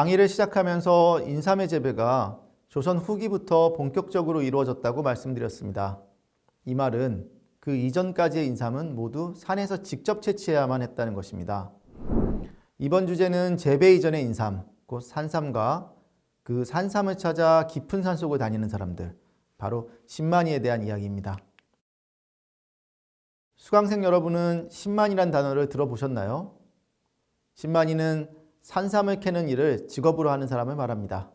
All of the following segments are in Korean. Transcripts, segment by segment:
강의를 시작하면서 인삼의 재배가 조선 후기부터 본격적으로 이루어졌다고 말씀드렸습니다. 이 말은 그 이전까지의 인삼은 모두 산에서 직접 채취해야만 했다는 것입니다. 이번 주제는 재배 이전의 인삼, 곧 산삼과 그 산삼을 찾아 깊은 산 속을 다니는 사람들, 바로 신만이에 대한 이야기입니다. 수강생 여러분은 신만이란 단어를 들어보셨나요? 신만이는 산삼을 캐는 일을 직업으로 하는 사람을 말합니다.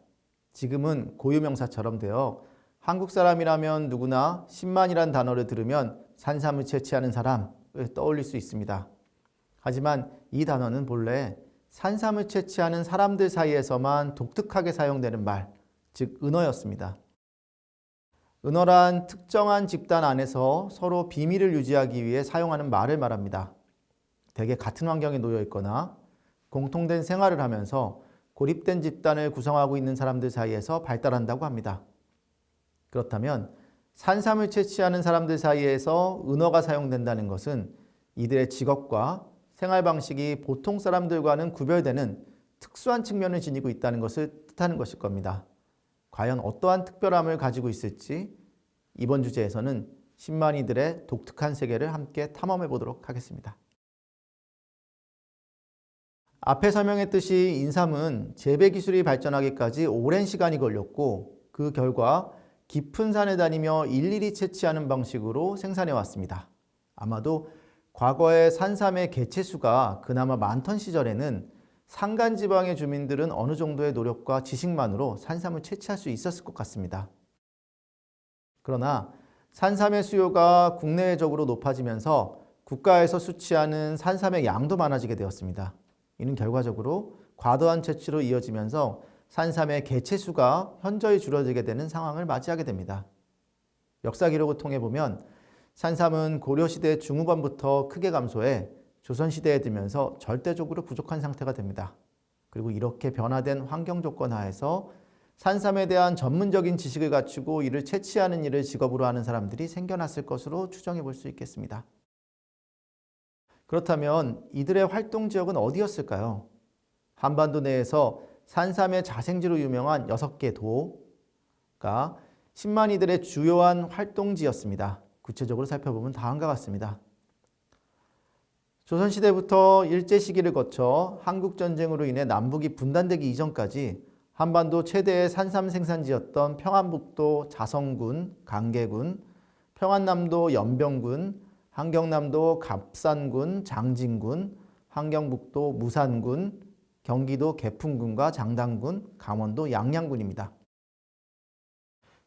지금은 고유명사처럼 되어 한국 사람이라면 누구나 신만이란 단어를 들으면 산삼을 채취하는 사람을 떠올릴 수 있습니다. 하지만 이 단어는 본래 산삼을 채취하는 사람들 사이에서만 독특하게 사용되는 말, 즉 은어였습니다. 은어란 특정한 집단 안에서 서로 비밀을 유지하기 위해 사용하는 말을 말합니다. 대개 같은 환경에 놓여 있거나 공통된 생활을 하면서 고립된 집단을 구성하고 있는 사람들 사이에서 발달한다고 합니다. 그렇다면 산삼을 채취하는 사람들 사이에서 은어가 사용된다는 것은 이들의 직업과 생활 방식이 보통 사람들과는 구별되는 특수한 측면을 지니고 있다는 것을 뜻하는 것일 겁니다. 과연 어떠한 특별함을 가지고 있을지 이번 주제에서는 신만이들의 독특한 세계를 함께 탐험해 보도록 하겠습니다. 앞에 설명했듯이 인삼은 재배 기술이 발전하기까지 오랜 시간이 걸렸고 그 결과 깊은 산을 다니며 일일이 채취하는 방식으로 생산해 왔습니다. 아마도 과거의 산삼의 개체수가 그나마 많던 시절에는 산간 지방의 주민들은 어느 정도의 노력과 지식만으로 산삼을 채취할 수 있었을 것 같습니다. 그러나 산삼의 수요가 국내적으로 높아지면서 국가에서 수취하는 산삼의 양도 많아지게 되었습니다. 이는 결과적으로 과도한 채취로 이어지면서 산삼의 개체수가 현저히 줄어들게 되는 상황을 맞이하게 됩니다. 역사 기록을 통해 보면 산삼은 고려시대 중후반부터 크게 감소해 조선시대에 들면서 절대적으로 부족한 상태가 됩니다. 그리고 이렇게 변화된 환경 조건 하에서 산삼에 대한 전문적인 지식을 갖추고 이를 채취하는 일을 직업으로 하는 사람들이 생겨났을 것으로 추정해 볼 수 있겠습니다. 그렇다면 이들의 활동 지역은 어디였을까요? 한반도 내에서 산삼의 자생지로 유명한 6개 도가 신만이들의 주요한 활동지였습니다. 구체적으로 살펴보면 다음과 같습니다. 조선시대부터 일제시기를 거쳐 한국전쟁으로 인해 남북이 분단되기 이전까지 한반도 최대의 산삼 생산지였던 평안북도 자성군, 강계군, 평안남도 연병군, 한경남도 갑산군, 장진군, 한경북도 무산군, 경기도 개풍군과 장당군, 강원도 양양군입니다.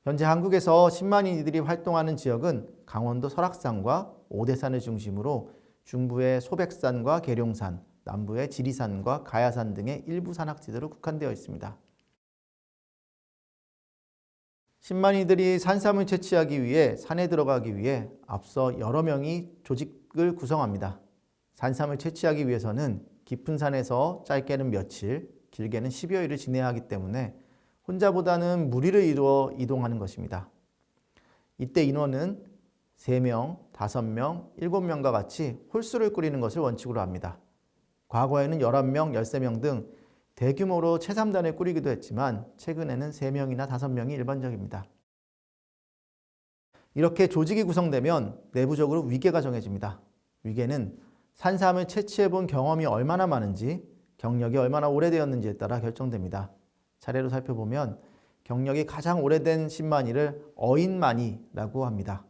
현재 한국에서 10만인 이들이 활동하는 지역은 강원도 설악산과 오대산을 중심으로 중부의 소백산과 계룡산, 남부의 지리산과 가야산 등의 일부 산악지대로 국한되어 있습니다. 10만이들이 산삼을 채취하기 위해 산에 들어가기 위해 앞서 여러 명이 조직을 구성합니다. 산삼을 채취하기 위해서는 깊은 산에서 짧게는 며칠, 길게는 10여일을 지내야 하기 때문에 혼자보다는 무리를 이루어 이동하는 것입니다. 이때 인원은 3명, 5명, 7명과 같이 홀수를 꾸리는 것을 원칙으로 합니다. 과거에는 11명, 13명 등 대규모로 채삼단을 꾸리기도 했지만 최근에는 3명이나 5명이 일반적입니다. 이렇게 조직이 구성되면 내부적으로 위계가 정해집니다. 위계는 산삼을 채취해 본 경험이 얼마나 많은지, 경력이 얼마나 오래되었는지에 따라 결정됩니다. 차례로 살펴보면 경력이 가장 오래된 신만이를 어인만이라고 합니다.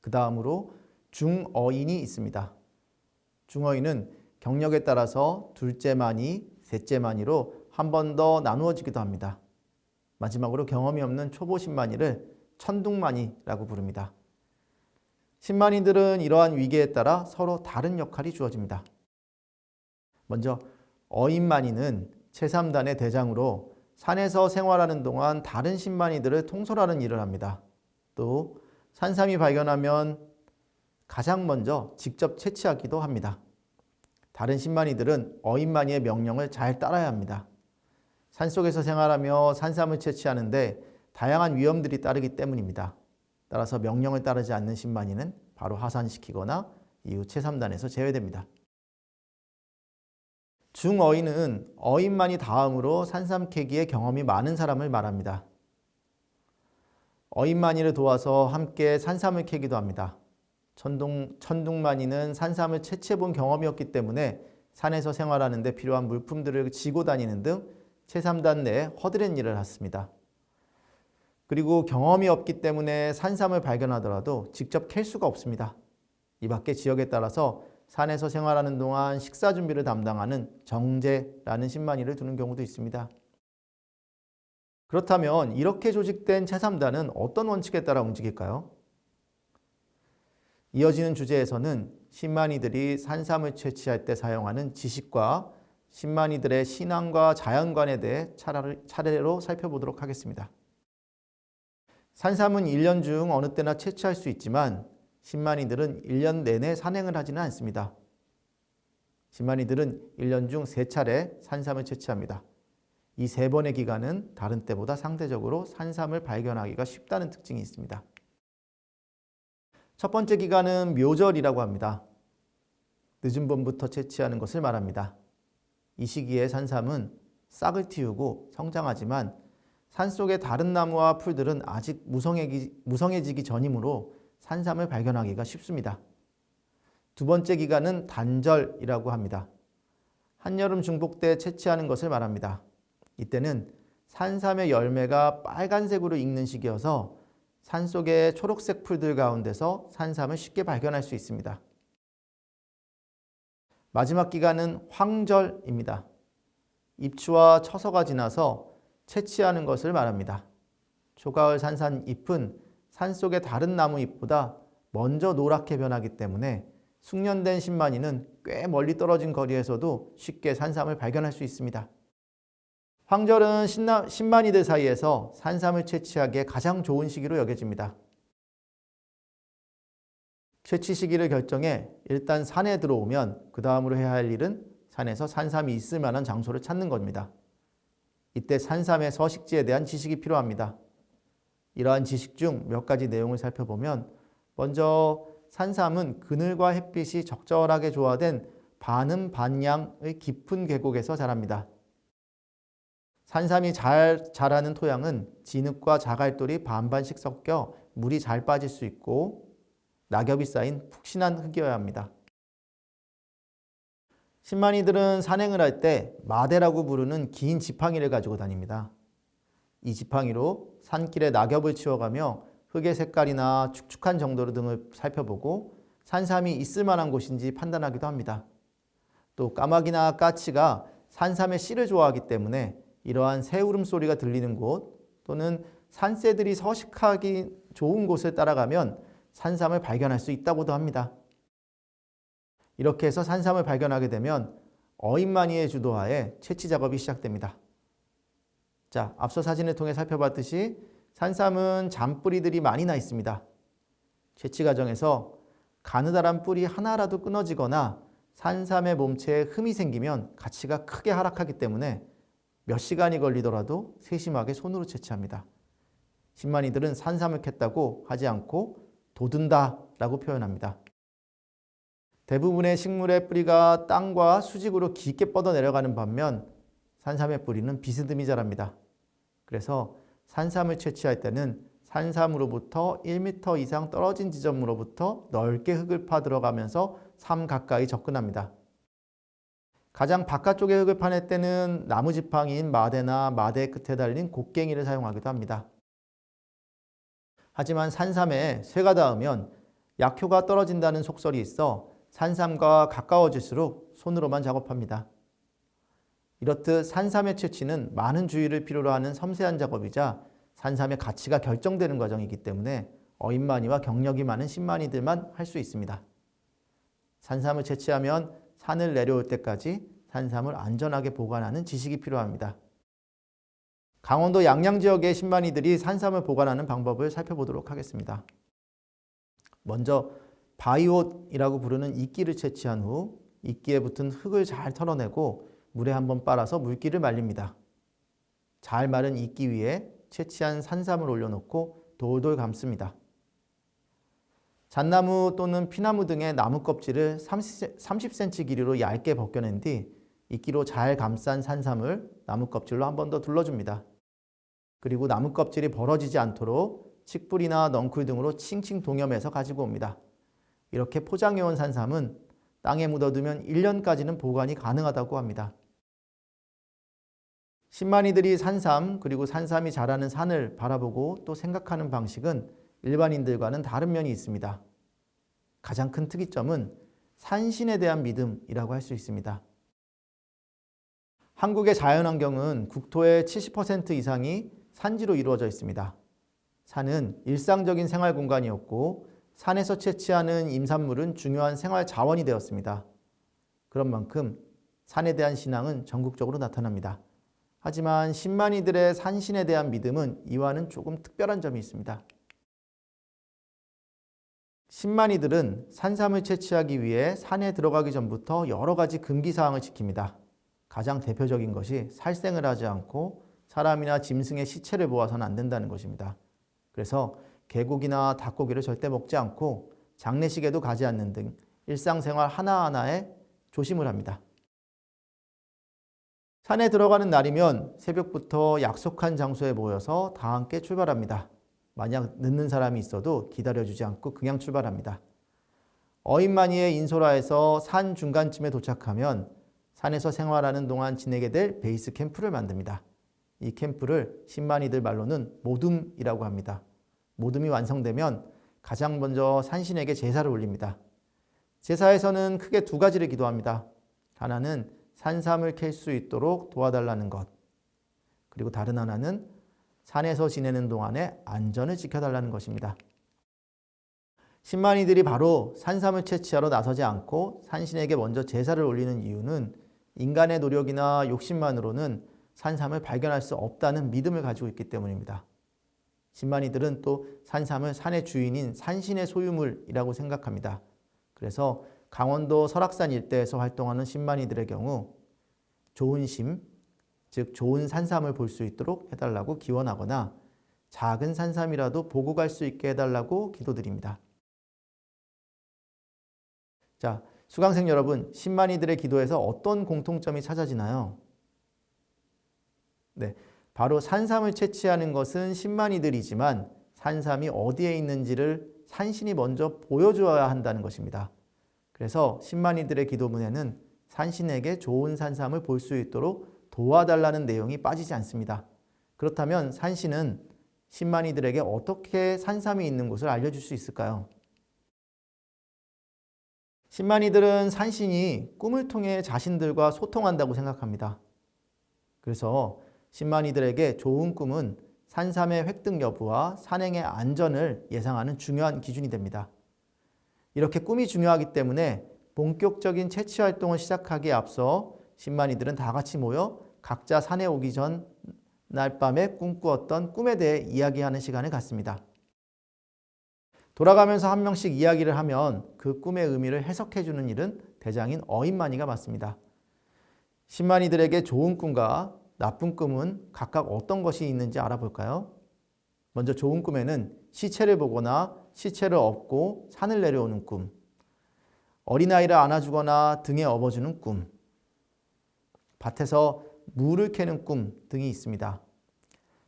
그 다음으로 중어인이 있습니다. 중어인은 경력에 따라서 둘째 만이, 셋째 만이로 한 번 더 나누어지기도 합니다. 마지막으로 경험이 없는 초보 신만이를 천둥만이라고 부릅니다. 신만이들은 이러한 위계에 따라 서로 다른 역할이 주어집니다. 먼저 어인만이는 제3단의 대장으로 산에서 생활하는 동안 다른 신만이들을 통솔하는 일을 합니다. 또 산삼이 발견하면 가장 먼저 직접 채취하기도 합니다. 다른 신만이들은 어인만이의 명령을 잘 따라야 합니다. 산속에서 생활하며 산삼을 채취하는데 다양한 위험들이 따르기 때문입니다. 따라서 명령을 따르지 않는 신만이는 바로 하산시키거나 이후 제3단에서 제외됩니다. 중어인은 어인만이 다음으로 산삼 캐기에 경험이 많은 사람을 말합니다. 어인만이를 도와서 함께 산삼을 캐기도 합니다. 천둥, 천둥만이는 산삼을 채취해 본 경험이 없기 때문에 산에서 생활하는 데 필요한 물품들을 지고 다니는 등 채삼단 내에 허드렛 일을 했습니다. 그리고 경험이 없기 때문에 산삼을 발견하더라도 직접 캘 수가 없습니다. 이 밖에 지역에 따라서 산에서 생활하는 동안 식사 준비를 담당하는 정제라는 신만이를 두는 경우도 있습니다. 그렇다면 이렇게 조직된 채삼단은 어떤 원칙에 따라 움직일까요? 이어지는 주제에서는 신만이들이 산삼을 채취할 때 사용하는 지식과 신만이들의 신앙과 자연관에 대해 차례로 살펴보도록 하겠습니다. 산삼은 1년 중 어느 때나 채취할 수 있지만 신만이들은 1년 내내 산행을 하지는 않습니다. 신만이들은 1년 중 3차례 산삼을 채취합니다. 이 세 번의 기간은 다른 때보다 상대적으로 산삼을 발견하기가 쉽다는 특징이 있습니다. 첫 번째 기간은 묘절이라고 합니다. 늦은 봄부터 채취하는 것을 말합니다. 이 시기에 산삼은 싹을 틔우고 성장하지만 산속의 다른 나무와 풀들은 아직 무성해지기 전이므로 산삼을 발견하기가 쉽습니다. 두 번째 기간은 단절이라고 합니다. 한여름 중복 때 채취하는 것을 말합니다. 이때는 산삼의 열매가 빨간색으로 익는 시기여서 산 속의 초록색 풀들 가운데서 산삼을 쉽게 발견할 수 있습니다. 마지막 기간은 황절입니다. 입추와 처서가 지나서 채취하는 것을 말합니다. 초가을 산산 잎은 산 속의 다른 나무 잎보다 먼저 노랗게 변하기 때문에 숙련된 신만이는 꽤 멀리 떨어진 거리에서도 쉽게 산삼을 발견할 수 있습니다. 황절은 신나, 신만이들 사이에서 산삼을 채취하기에 가장 좋은 시기로 여겨집니다. 채취 시기를 결정해 일단 산에 들어오면 그 다음으로 해야 할 일은 산에서 산삼이 있을 만한 장소를 찾는 겁니다. 이때 산삼의 서식지에 대한 지식이 필요합니다. 이러한 지식 중 몇 가지 내용을 살펴보면 먼저 산삼은 그늘과 햇빛이 적절하게 조화된 반음 반양의 깊은 계곡에서 자랍니다. 산삼이 잘 자라는 토양은 진흙과 자갈돌이 반반씩 섞여 물이 잘 빠질 수 있고 낙엽이 쌓인 푹신한 흙이어야 합니다. 신만이들은 산행을 할 때 마대라고 부르는 긴 지팡이를 가지고 다닙니다. 이 지팡이로 산길에 낙엽을 치워가며 흙의 색깔이나 축축한 정도 등을 살펴보고 산삼이 있을 만한 곳인지 판단하기도 합니다. 또 까마귀나 까치가 산삼의 씨를 좋아하기 때문에 이러한 새 울음소리가 들리는 곳 또는 산새들이 서식하기 좋은 곳을 따라가면 산삼을 발견할 수 있다고도 합니다. 이렇게 해서 산삼을 발견하게 되면 어인마니의 주도하에 채취 작업이 시작됩니다. 자, 앞서 사진을 통해 살펴봤듯이 산삼은 잔뿌리들이 많이 나 있습니다. 채취 과정에서 가느다란 뿌리 하나라도 끊어지거나 산삼의 몸체에 흠이 생기면 가치가 크게 하락하기 때문에 몇 시간이 걸리더라도 세심하게 손으로 채취합니다. 신만이들은 산삼을 캤다고 하지 않고 돋은다 라고 표현합니다. 대부분의 식물의 뿌리가 땅과 수직으로 깊게 뻗어 내려가는 반면 산삼의 뿌리는 비스듬히 자랍니다. 그래서 산삼을 채취할 때는 산삼으로부터 1m 이상 떨어진 지점으로부터 넓게 흙을 파 들어가면서 삼 가까이 접근합니다. 가장 바깥쪽에 흙을 파낼 때는 나무 지팡이인 마대나 마대 끝에 달린 곡괭이를 사용하기도 합니다. 하지만 산삼에 쇠가 닿으면 약효가 떨어진다는 속설이 있어 산삼과 가까워질수록 손으로만 작업합니다. 이렇듯 산삼의 채취는 많은 주의를 필요로 하는 섬세한 작업이자 산삼의 가치가 결정되는 과정이기 때문에 어인마니와 경력이 많은 신마니들만 할 수 있습니다. 산삼을 채취하면 산을 내려올 때까지 산삼을 안전하게 보관하는 지식이 필요합니다. 강원도 양양 지역의 신마니들이 산삼을 보관하는 방법을 살펴보도록 하겠습니다. 먼저 바이옷이라고 부르는 이끼를 채취한 후 이끼에 붙은 흙을 잘 털어내고 물에 한번 빨아서 물기를 말립니다. 잘 마른 이끼 위에 채취한 산삼을 올려놓고 돌돌 감습니다. 잣나무 또는 피나무 등의 나무 껍질을 30cm 길이로 얇게 벗겨낸 뒤 이끼로 잘 감싼 산삼을 나무 껍질로 한 번 더 둘러줍니다. 그리고 나무 껍질이 벌어지지 않도록 칡뿌리나 넝쿨 등으로 칭칭 동여매서 가지고 옵니다. 이렇게 포장해온 산삼은 땅에 묻어두면 1년까지는 보관이 가능하다고 합니다. 신만이들이 산삼 그리고 산삼이 자라는 산을 바라보고 또 생각하는 방식은 일반인들과는 다른 면이 있습니다. 가장 큰 특이점은 산신에 대한 믿음이라고 할 수 있습니다. 한국의 자연환경은 국토의 70% 이상이 산지로 이루어져 있습니다. 산은 일상적인 생활 공간이었고 산에서 채취하는 임산물은 중요한 생활 자원이 되었습니다. 그런 만큼 산에 대한 신앙은 전국적으로 나타납니다. 하지만 신만이들의 산신에 대한 믿음은 이와는 조금 특별한 점이 있습니다. 신만이들은 산삼을 채취하기 위해 산에 들어가기 전부터 여러 가지 금기 사항을 지킵니다. 가장 대표적인 것이 살생을 하지 않고 사람이나 짐승의 시체를 모아서는 안 된다는 것입니다. 그래서 개고기나 닭고기를 절대 먹지 않고 장례식에도 가지 않는 등 일상생활 하나하나에 조심을 합니다. 산에 들어가는 날이면 새벽부터 약속한 장소에 모여서 다 함께 출발합니다. 만약 늦는 사람이 있어도 기다려주지 않고 그냥 출발합니다. 어인만이의 인소라에서 산 중간쯤에 도착하면 산에서 생활하는 동안 지내게 될 베이스 캠프를 만듭니다. 이 캠프를 신만이들 말로는 모둠이라고 합니다. 모둠이 완성되면 가장 먼저 산신에게 제사를 올립니다. 제사에서는 크게 두 가지를 기도합니다. 하나는 산삼을 캘 수 있도록 도와달라는 것. 그리고 다른 하나는 산에서 지내는 동안에 안전을 지켜달라는 것입니다. 신만이들이 바로 산삼을 채취하러 나서지 않고 산신에게 먼저 제사를 올리는 이유는 인간의 노력이나 욕심만으로는 산삼을 발견할 수 없다는 믿음을 가지고 있기 때문입니다. 신만이들은 또 산삼을 산의 주인인 산신의 소유물이라고 생각합니다. 그래서 강원도 설악산 일대에서 활동하는 신만이들의 경우 좋은 심, 즉 좋은 산삼을 볼 수 있도록 해달라고 기원하거나 작은 산삼이라도 보고 갈 수 있게 해달라고 기도드립니다. 자, 수강생 여러분, 신만이들의 기도에서 어떤 공통점이 찾아지나요? 네, 바로 산삼을 채취하는 것은 신만이들이지만 산삼이 어디에 있는지를 산신이 먼저 보여주어야 한다는 것입니다. 그래서 신만이들의 기도문에는 산신에게 좋은 산삼을 볼 수 있도록 도와달라는 내용이 빠지지 않습니다. 그렇다면 산신은 신만이들에게 어떻게 산삼이 있는 곳을 알려줄 수 있을까요? 신만이들은 산신이 꿈을 통해 자신들과 소통한다고 생각합니다. 그래서 신만이들에게 좋은 꿈은 산삼의 획득 여부와 산행의 안전을 예상하는 중요한 기준이 됩니다. 이렇게 꿈이 중요하기 때문에 본격적인 채취 활동을 시작하기에 앞서 신만이들은 다 같이 모여 각자 산에 오기 전 날밤에 꿈꾸었던 꿈에 대해 이야기하는 시간을 갖습니다. 돌아가면서 한 명씩 이야기를 하면 그 꿈의 의미를 해석해 주는 일은 대장인 어인만이가 맡습니다. 신만이들에게 좋은 꿈과 나쁜 꿈은 각각 어떤 것이 있는지 알아볼까요? 먼저 좋은 꿈에는 시체를 보거나 시체를 업고 산을 내려오는 꿈, 어린아이를 안아주거나 등에 업어주는 꿈, 밭에서 물을 캐는 꿈 등이 있습니다.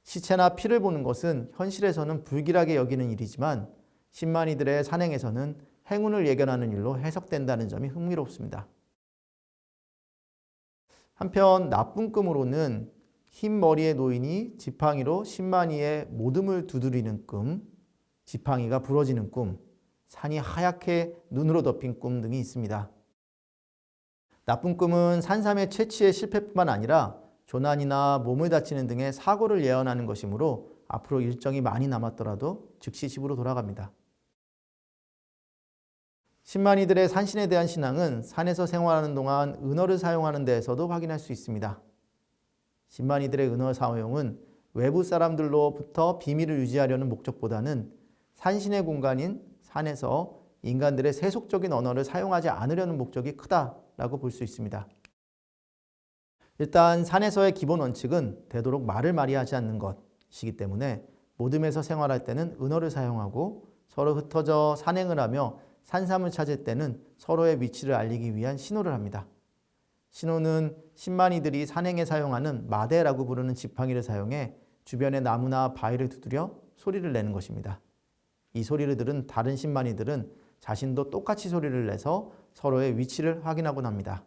시체나 피를 보는 것은 현실에서는 불길하게 여기는 일이지만 신만이들의 산행에서는 행운을 예견하는 일로 해석된다는 점이 흥미롭습니다. 한편 나쁜 꿈으로는 흰 머리의 노인이 지팡이로 신만이의 모둠을 두드리는 꿈, 지팡이가 부러지는 꿈, 산이 하얗게 눈으로 덮인 꿈 등이 있습니다. 나쁜 꿈은 산삼의 채취의 실패뿐만 아니라 조난이나 몸을 다치는 등의 사고를 예언하는 것이므로 앞으로 일정이 많이 남았더라도 즉시 집으로 돌아갑니다. 신만이들의 산신에 대한 신앙은 산에서 생활하는 동안 은어를 사용하는 데에서도 확인할 수 있습니다. 신만이들의 은어 사용은 외부 사람들로부터 비밀을 유지하려는 목적보다는 산신의 공간인 산에서 인간들의 세속적인 언어를 사용하지 않으려는 목적이 크다 라고 볼 수 있습니다. 일단 산에서의 기본 원칙은 되도록 말을 많이 하지 않는 것이기 때문에 모둠에서 생활할 때는 은어를 사용하고 서로 흩어져 산행을 하며 산삼을 찾을 때는 서로의 위치를 알리기 위한 신호를 합니다. 신호는 신만이들이 산행에 사용하는 마대라고 부르는 지팡이를 사용해 주변의 나무나 바위를 두드려 소리를 내는 것입니다. 이 소리를 들은 다른 신만이들은 자신도 똑같이 소리를 내서 서로의 위치를 확인하곤 합니다.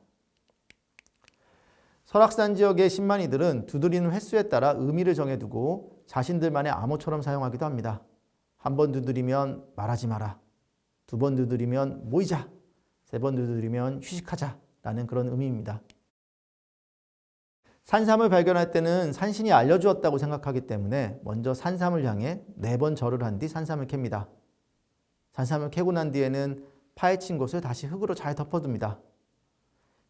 설악산 지역의 신만이들은 두드리는 횟수에 따라 의미를 정해두고 자신들만의 암호처럼 사용하기도 합니다. 한 번 두드리면 말하지 마라. 두 번 두드리면 모이자. 세 번 두드리면 휴식하자. 라는 그런 의미입니다. 산삼을 발견할 때는 산신이 알려주었다고 생각하기 때문에 먼저 산삼을 향해 네 번 절을 한 뒤 산삼을 캡니다. 산삼을 캐고 난 뒤에는 파헤친 곳을 다시 흙으로 잘 덮어둡니다.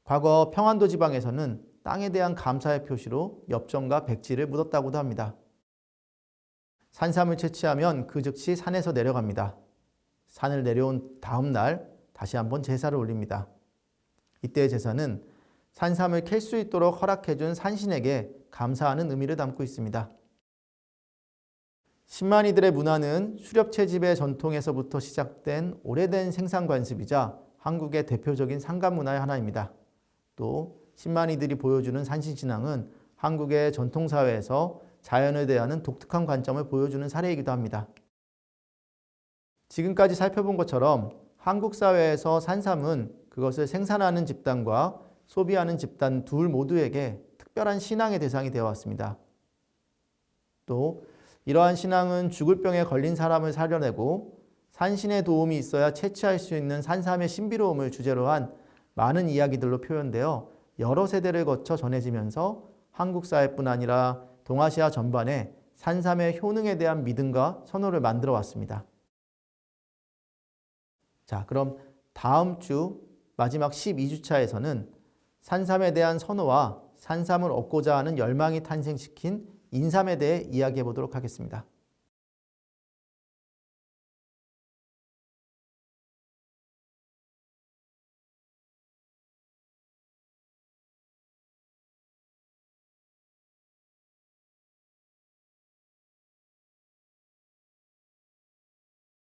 과거 평안도 지방에서는 땅에 대한 감사의 표시로 엽전과 백지를 묻었다고도 합니다. 산삼을 채취하면 그 즉시 산에서 내려갑니다. 산을 내려온 다음 날 다시 한번 제사를 올립니다. 이때의 제사는 산삼을 캘 수 있도록 허락해준 산신에게 감사하는 의미를 담고 있습니다. 신만이들의 문화는 수렵 채집의 전통에서부터 시작된 오래된 생산 관습이자 한국의 대표적인 상간 문화의 하나입니다. 또 신만이들이 보여주는 산신 신앙은 한국의 전통 사회에서 자연에 대한 독특한 관점을 보여주는 사례이기도 합니다. 지금까지 살펴본 것처럼 한국 사회에서 산삼은 그것을 생산하는 집단과 소비하는 집단 둘 모두에게 특별한 신앙의 대상이 되어 왔습니다. 또 이러한 신앙은 죽을 병에 걸린 사람을 살려내고 산신의 도움이 있어야 채취할 수 있는 산삼의 신비로움을 주제로 한 많은 이야기들로 표현되어 여러 세대를 거쳐 전해지면서 한국 사회뿐 아니라 동아시아 전반에 산삼의 효능에 대한 믿음과 선호를 만들어 왔습니다. 자, 그럼 다음 주 마지막 12주차에서는 산삼에 대한 선호와 산삼을 얻고자 하는 열망이 탄생시킨 인삼에 대해 이야기해 보도록 하겠습니다.